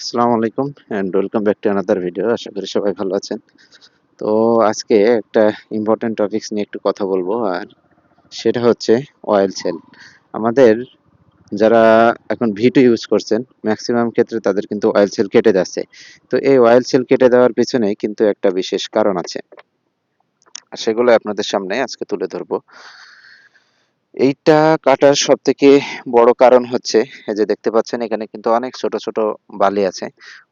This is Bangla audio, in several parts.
আসসালামু আলাইকুম and welcome back to another video আশা করি সবাই ভালো আছেন। তো আজকে একটা ইম্পর্টেন্ট টপিকস নিয়ে একটু কথা বলব, আর সেটা হচ্ছে অয়েল সেল আমাদের যারা এখন ভিটু ইউজ করছেন ম্যাক্সিমাম ক্ষেত্রে তাদের কিন্তু অয়েল সেল কেটে যাচ্ছে। তো এই অয়েল সেল কেটে দেওয়ার পিছনে কিন্তু একটা বিশেষ কারণ আছে। সেগুলো আপনাদের সামনে আজকে তুলে ধরবো। এইটা কাটার সব থেকে বড় কারণ হচ্ছে, এই যে দেখতে পাচ্ছেন এখানে কিন্তু অনেক ছোট ছোট বালি আছে,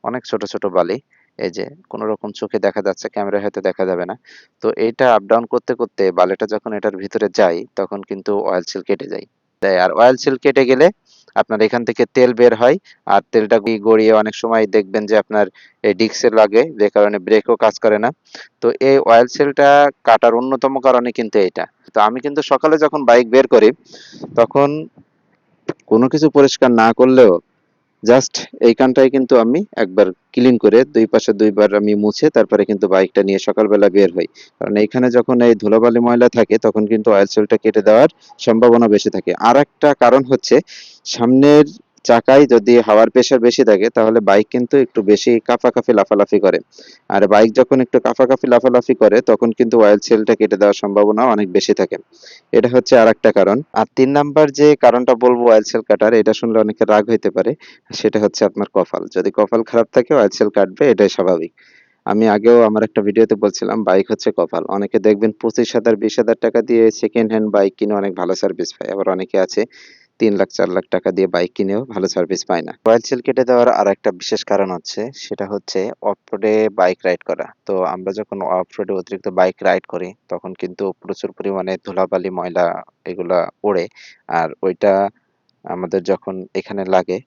অনেক ছোট ছোট বালি, এই যে কোন রকম চোখে দেখা যাচ্ছে ক্যামেরা হয়তো দেখা যাবে না। তো এটা আপ ডাউন করতে করতে বালিটা যখন এটার ভিতরে যায়, তখন কিন্তু অয়েল সিল কেটে যায়। তাই আর অয়েল সিল কেটে গেলে আপনার এখান থেকে তেল বের হয়। আর তেলটা গড়িয়ে অনেক সময় দেখবেন যে আপনার এই ডিক্সে লাগে, যে কারণে ব্রেকও কাজ করে না। তো এই অয়েল সেলটা কাটার অন্যতম কারণে কিন্তু এটা। তো আমি কিন্তু সকালে যখন বাইক বের করি, তখন কোনো কিছু পরিষ্কার না করলেও জাস্ট এইখানটায় কিন্তু আমি একবার ক্লিন করে দুই পাশে দুইবার আমি মুছে তারপরে কিন্তু বাইকটা নিয়ে সকালবেলা বের হই। কারণ এইখানে যখন এই ধুলোবালি ময়লা থাকে তখন কিন্তু অয়েল সেলটা কেটে দেওয়ার সম্ভাবনা বেশি থাকে। আর একটা কারণ হচ্ছে সামনের চাকায় যদি হাওয়ার প্রেশার বেশি থাকে, তাহলে বাইক কিন্তু একটু বেশি কাঁপাকাঁপি লাফালাফি করে। আর বাইক যখন একটু কাঁপাকাঁপি লাফালাফি করে, তখন কিন্তু অয়েল সেলটা কেটে দেওয়ার সম্ভাবনা অনেক বেশি থাকে। এটা হচ্ছে আর একটা কারণ। আর তিন নাম্বার যে কারণটা বলব অয়েল সেল কাটার, এটা শুনলে অনেকে রাগ হইতে পারে। সেটা হচ্ছে আপনার কপাল। যদি কপাল খারাপ থাকে অয়েল সেল কাটবে, এটাই স্বাভাবিক। আমি আগেও আমার একটা ভিডিওতে বলছিলাম বাইক হচ্ছে কপাল। অনেকে দেখবেন পঁচিশ হাজার, বিশ হাজার টাকা দিয়ে সেকেন্ড হ্যান্ড বাইক কিনে অনেক ভালো সার্ভিস পায়। আবার অনেকে আছে তিন লাখ, চার লাখ টাকা দিয়ে বাইক কিনেও ভালো সার্ভিস পায় না। অয়েল সেল কেটে দেওয়ার আর একটা বিশেষ কারণ হচ্ছে, সেটা হচ্ছে অফ রোডে বাইক রাইড করা। তো আমরা যখন অফ রোডে অতিরিক্ত বাইক রাইড করি, তখন কিন্তু প্রচুর পরিমাণে ধুলাবালি, ময়লা এগুলা ওড়ে। আর ওইটা আমাদের যখন এখানে লাগে,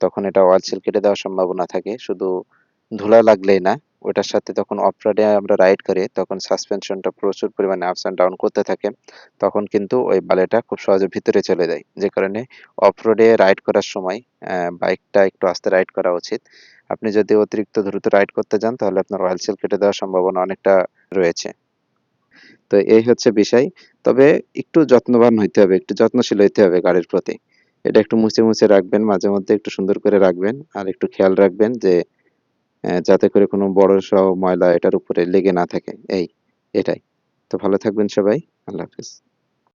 তখন এটা অয়েল সিল কেটে দেওয়ার সম্ভাবনা থাকে। শুধু ধুলা লাগলেই না ওটার সাথে তখন অফ রোডে আমরা রাইড করি, তখন সাসপেনশনটা প্রচুর পরিমাণে আপস অ্যান্ড ডাউন করতে থাকে। তখন কিন্তু ওই বালিটা খুব সহজে ভিতরে চলে যায়। যে কারণে অফ রোডে রাইড করার সময় বাইকটা একটু আস্তে রাইড করা উচিত। আপনি যদি অতিরিক্ত দ্রুত রাইড করতে যান, তাহলে আপনার অয়েল সেল কেটে দেওয়ার সম্ভাবনা অনেকটা রয়েছে। তো এই হচ্ছে বিষয়। তবে একটু যত্নবান হইতে হবে, একটু যত্নশীল হইতে হবে গাড়ির প্রতি। এটা একটু মুছে মুছে রাখবেন, মাঝে মধ্যে একটু সুন্দর করে রাখবেন, আর একটু খেয়াল রাখবেন যে যাতে করে কোনো বড় সহ ময়লা এটার উপরে লেগে না থাকে। এই, এটাই। তো ভালো থাকবেন সবাই। আল্লাহ হাফিজ।